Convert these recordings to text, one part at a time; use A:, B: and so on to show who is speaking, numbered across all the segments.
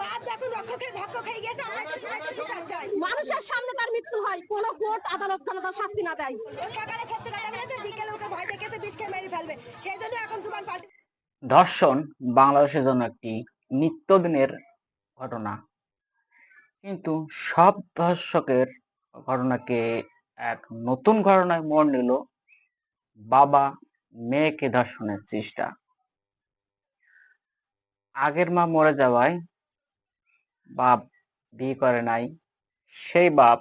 A: বাপ যখন রক্ষকে ভক্ষ খেয়ে গেছে আমরা কি সেটা চাই
B: মানুষের সামনে তার মৃত্যু হয় কোন কোর্ট আদালত যেন তার শাস্তি না দেয়।
A: সকালে শাস্তি কাটা মেরেছে বিকেলে ওকে ভয় দেখেছে বিষ খেয়ে মেরে ফেলবে। সেই জন্য এখন তোমার পাল্টে
C: ধর্ষণ বাংলাদেশের জন্য একটি নিত্যদিনের ঘটনা। কিন্তু সব ধর্ষকের ঘটনাকে এক নতুন ঘটনায় মোড় নিল বাবা মেয়েকে ধর্ষণের চেষ্টা। আগের মা মরে যাওয়ায় বাপ বিয়ে করে নাই, সেই বাপ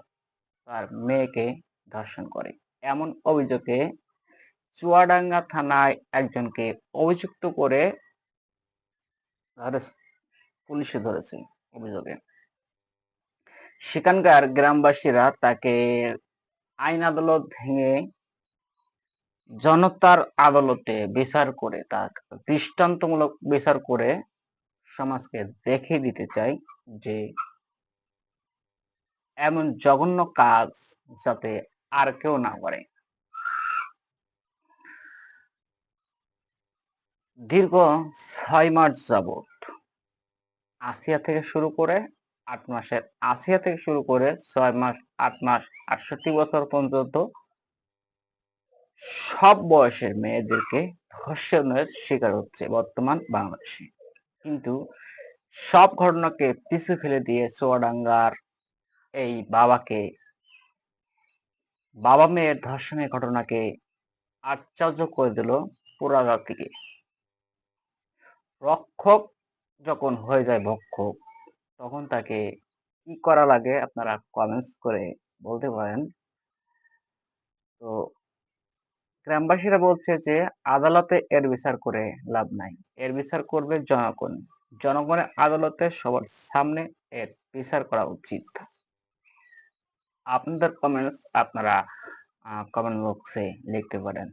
C: তার মেয়েকে ধর্ষণ করে। এমন অভিযোগে চুয়াডাঙ্গা থানায় একজনকে অভিযুক্ত করে পুলিশে ধরেছে অভিযোগে। সেখানকার গ্রামবাসীরা তাকে আইন আদালত ভেঙে জনতার আদালতে বিচার করে, তার দৃষ্টান্তমূলক বিচার করে সমাজকে দেখিয়ে দিতে চাই যে এমন জঘন্য কাজ যাতে আর কেউ না করে। দীর্ঘ ছয় মাস যাবত আসিয়া থেকে শুরু করে আট মাসের, আসিয়া থেকে শুরু করে ছয় মাস, আট মাস, আটষট্টি বছর পর্যন্ত সব বয়সের মেয়েদেরকে ধর্ষণের শিকার হচ্ছে বর্তমান বাংলাদেশে। কিন্তু সব ঘটনাকে পিছু ফেলে দিয়ে চুয়াডাঙ্গার এই বাবাকে, বাবা মেয়ের ধর্ষণের ঘটনাকে আশ্চর্য করে দিল পুরা জাতিকে রক্ষক যখন হয়ে যায় ভক্ষক, তখন তাকে কি করা লাগে আপনারা কমেন্টস করে বলতে পারেন। তো গ্রামবাসীরা বলছে যে, আদালতে এর বিচার করে লাভ নাই। এর বিচার করবে জনগণ। জনগণের আদালতে সবার সামনে এর বিচার করা উচিত। আপনাদের কমেন্টস আপনারা কমেন্ট বক্সে লিখতে পারেন।